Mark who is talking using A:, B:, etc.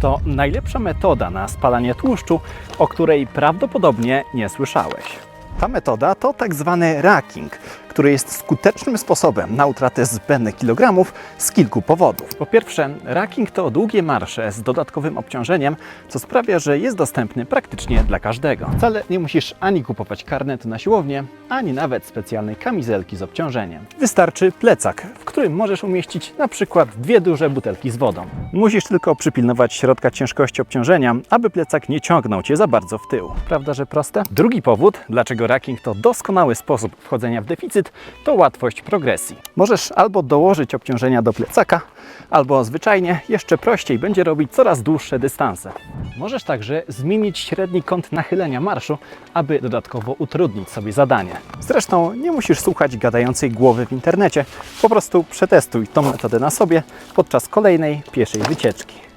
A: To najlepsza metoda na spalanie tłuszczu, o której prawdopodobnie nie słyszałeś. Ta metoda to tak zwany racking, który jest skutecznym sposobem na utratę zbędnych kilogramów z kilku powodów. Po pierwsze, racking to długie marsze z dodatkowym obciążeniem, co sprawia, że jest dostępny praktycznie dla każdego. Wcale nie musisz ani kupować karnetu na siłownię, ani nawet specjalnej kamizelki z obciążeniem. Wystarczy plecak, w którym możesz umieścić na przykład dwie duże butelki z wodą. Musisz tylko przypilnować środka ciężkości obciążenia, aby plecak nie ciągnął Cię za bardzo w tył. Prawda, że proste? Drugi powód, dlaczego racking to doskonały sposób wchodzenia w deficyt, to łatwość progresji. Możesz albo dołożyć obciążenia do plecaka, albo zwyczajnie jeszcze prościej będzie robić coraz dłuższe dystanse. Możesz także zmienić średni kąt nachylenia marszu, aby dodatkowo utrudnić sobie zadanie. Zresztą nie musisz słuchać gadającej głowy w internecie, po prostu przetestuj tą metodę na sobie podczas kolejnej pieszej wycieczki.